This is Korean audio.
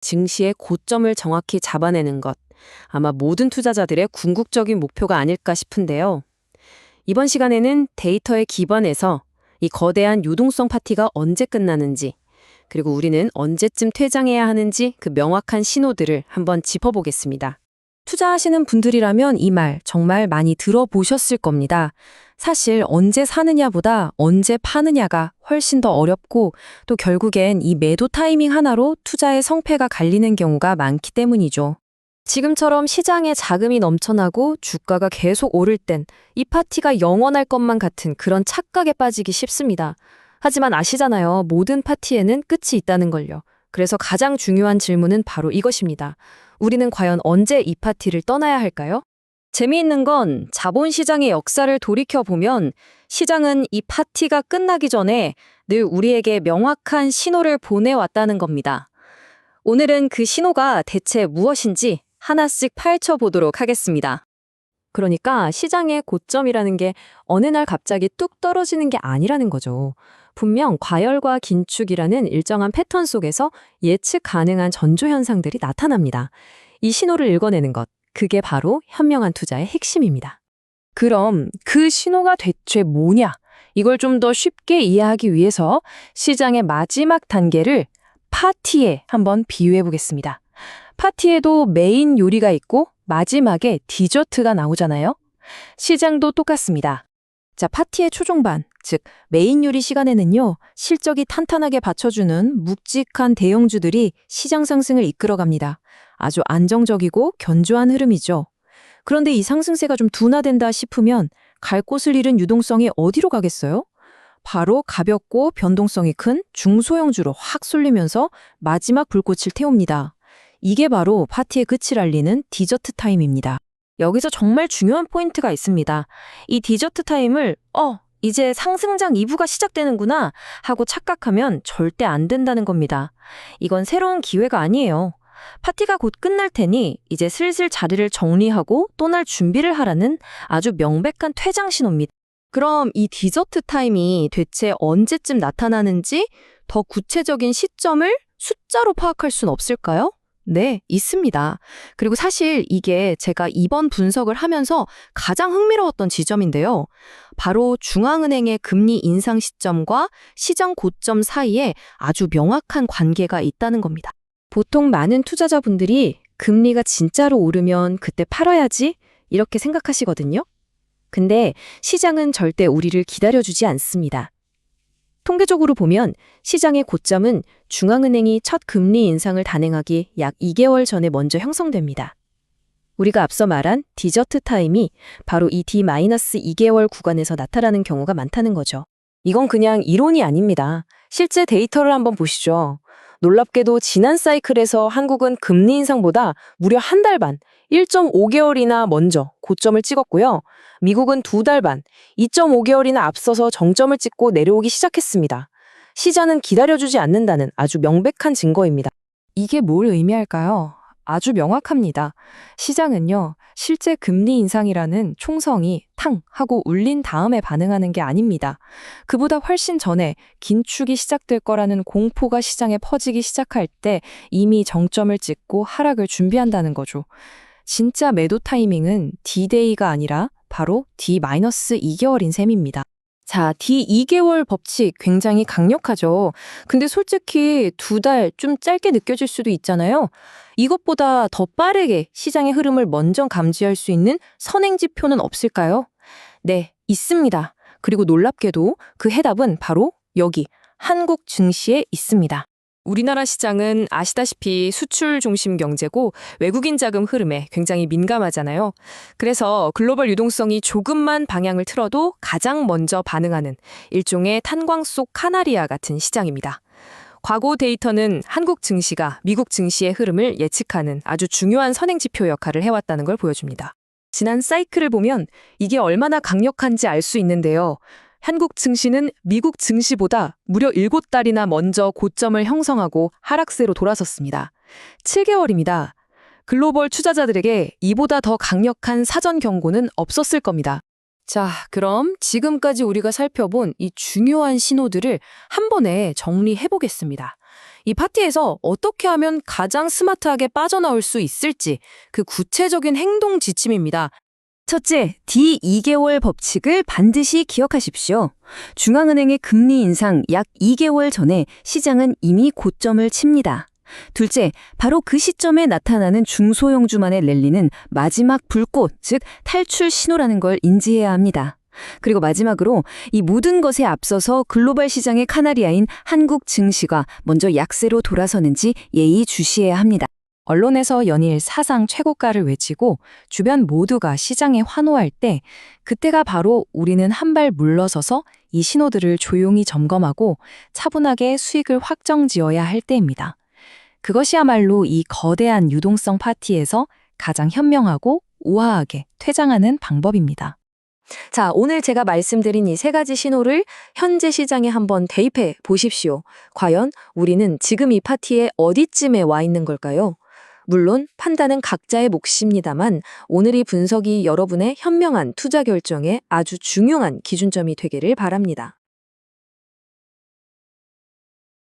증시의 고점을 정확히 잡아내는 것. 아마 모든 투자자들의 궁극적인 목표가 아닐까 싶은데요. 이번 시간에는 데이터에 기반해서 이 거대한 유동성 파티가 언제 끝나는지, 그리고 우리는 언제쯤 퇴장해야 하는지 그 명확한 신호들을 한번 짚어보겠습니다. 투자하시는 분들이라면 이 말 정말 많이 들어보셨을 겁니다. 사실 언제 사느냐보다 언제 파느냐가 훨씬 더 어렵고 또 결국엔 이 매도 타이밍 하나로 투자의 성패가 갈리는 경우가 많기 때문이죠. 지금처럼 시장에 자금이 넘쳐나고 주가가 계속 오를 땐 이 파티가 영원할 것만 같은 그런 착각에 빠지기 쉽습니다. 하지만 아시잖아요. 모든 파티에는 끝이 있다는 걸요. 그래서 가장 중요한 질문은 바로 이것입니다. 우리는 과연 언제 이 파티를 떠나야 할까요? 재미있는 건 자본시장의 역사를 돌이켜보면 시장은 이 파티가 끝나기 전에 늘 우리에게 명확한 신호를 보내왔다는 겁니다. 오늘은 그 신호가 대체 무엇인지 하나씩 파헤쳐 보도록 하겠습니다. 그러니까 시장의 고점이라는 게 어느 날 갑자기 뚝 떨어지는 게 아니라는 거죠. 분명 과열과 긴축이라는 일정한 패턴 속에서 예측 가능한 전조 현상들이 나타납니다. 이 신호를 읽어내는 것, 그게 바로 현명한 투자의 핵심입니다. 그럼 그 신호가 대체 뭐냐? 이걸 좀 더 쉽게 이해하기 위해서 시장의 마지막 단계를 파티에 한번 비유해 보겠습니다. 파티에도 메인 요리가 있고 마지막에 디저트가 나오잖아요. 시장도 똑같습니다. 자, 파티의 초중반, 즉 메인 요리 시간에는요. 실적이 탄탄하게 받쳐주는 묵직한 대형주들이 시장 상승을 이끌어갑니다. 아주 안정적이고 견조한 흐름이죠. 그런데 이 상승세가 좀 둔화된다 싶으면 갈 곳을 잃은 유동성이 어디로 가겠어요? 바로 가볍고 변동성이 큰 중소형주로 확 쏠리면서 마지막 불꽃을 태웁니다. 이게 바로 파티의 끝을 알리는 디저트 타임입니다. 여기서 정말 중요한 포인트가 있습니다. 이 디저트 타임을 어, 이제 상승장 2부가 시작되는구나 하고 착각하면 절대 안 된다는 겁니다. 이건 새로운 기회가 아니에요. 파티가 곧 끝날 테니 이제 슬슬 자리를 정리하고 떠날 준비를 하라는 아주 명백한 퇴장 신호입니다. 그럼 이 디저트 타임이 대체 언제쯤 나타나는지 더 구체적인 시점을 숫자로 파악할 순 없을까요? 네, 있습니다. 그리고 사실 이게 제가 이번 분석을 하면서 가장 흥미로웠던 지점인데요. 바로 중앙은행의 금리 인상 시점과 시장 고점 사이에 아주 명확한 관계가 있다는 겁니다. 보통 많은 투자자분들이 금리가 진짜로 오르면 그때 팔아야지 이렇게 생각하시거든요. 근데 시장은 절대 우리를 기다려주지 않습니다. 통계적으로 보면 시장의 고점은 중앙은행이 첫 금리 인상을 단행하기 약 2개월 전에 먼저 형성됩니다. 우리가 앞서 말한 디저트 타임이 바로 이 D-2개월 구간에서 나타나는 경우가 많다는 거죠. 이건 그냥 이론이 아닙니다. 실제 데이터를 한번 보시죠. 놀랍게도 지난 사이클에서 한국은 금리 인상보다 무려 한 달 반, 1.5개월이나 먼저 고점을 찍었고요. 미국은 두 달 반, 2.5개월이나 앞서서 정점을 찍고 내려오기 시작했습니다. 시장은 기다려주지 않는다는 아주 명백한 증거입니다. 이게 뭘 의미할까요? 아주 명확합니다. 시장은요, 실제 금리 인상이라는 총성이 탕 하고 울린 다음에 반응하는 게 아닙니다. 그보다 훨씬 전에 긴축이 시작될 거라는 공포가 시장에 퍼지기 시작할 때 이미 정점을 찍고 하락을 준비한다는 거죠. 진짜 매도 타이밍은 D-Day가 아니라 바로 D-2개월인 셈입니다. 자, D2개월 법칙 굉장히 강력하죠. 근데 솔직히 두 달 좀 짧게 느껴질 수도 있잖아요. 이것보다 더 빠르게 시장의 흐름을 먼저 감지할 수 있는 선행 지표는 없을까요? 네, 있습니다. 그리고 놀랍게도 그 해답은 바로 여기 한국 증시에 있습니다. 우리나라 시장은 아시다시피 수출 중심 경제고 외국인 자금 흐름에 굉장히 민감하잖아요. 그래서 글로벌 유동성이 조금만 방향을 틀어도 가장 먼저 반응하는 일종의 탄광 속 카나리아 같은 시장입니다. 과거 데이터는 한국 증시가 미국 증시의 흐름을 예측하는 아주 중요한 선행지표 역할을 해왔다는 걸 보여줍니다. 지난 사이클을 보면 이게 얼마나 강력한지 알 수 있는데요. 한국 증시는 미국 증시보다 무려 7달이나 먼저 고점을 형성하고 하락세로 돌아섰습니다. 7개월입니다. 글로벌 투자자들에게 이보다 더 강력한 사전 경고는 없었을 겁니다. 자, 그럼 지금까지 우리가 살펴본 이 중요한 신호들을 한 번에 정리해 보겠습니다. 이 파티에서 어떻게 하면 가장 스마트하게 빠져나올 수 있을지 그 구체적인 행동 지침입니다. 첫째, D 2개월 법칙을 반드시 기억하십시오. 중앙은행의 금리 인상 약 2개월 전에 시장은 이미 고점을 칩니다. 둘째, 바로 그 시점에 나타나는 중소형주만의 랠리는 마지막 불꽃, 즉 탈출 신호라는 걸 인지해야 합니다. 그리고 마지막으로 이 모든 것에 앞서서 글로벌 시장의 카나리아인 한국 증시가 먼저 약세로 돌아서는지 예의 주시해야 합니다. 언론에서 연일 사상 최고가를 외치고 주변 모두가 시장에 환호할 때 그때가 바로 우리는 한 발 물러서서 이 신호들을 조용히 점검하고 차분하게 수익을 확정 지어야 할 때입니다. 그것이야말로 이 거대한 유동성 파티에서 가장 현명하고 우아하게 퇴장하는 방법입니다. 자, 오늘 제가 말씀드린 이 세 가지 신호를 현재 시장에 한번 대입해 보십시오. 과연 우리는 지금 이 파티에 어디쯤에 와 있는 걸까요? 물론 판단은 각자의 몫입니다만 오늘 이 분석이 여러분의 현명한 투자 결정에 아주 중요한 기준점이 되기를 바랍니다.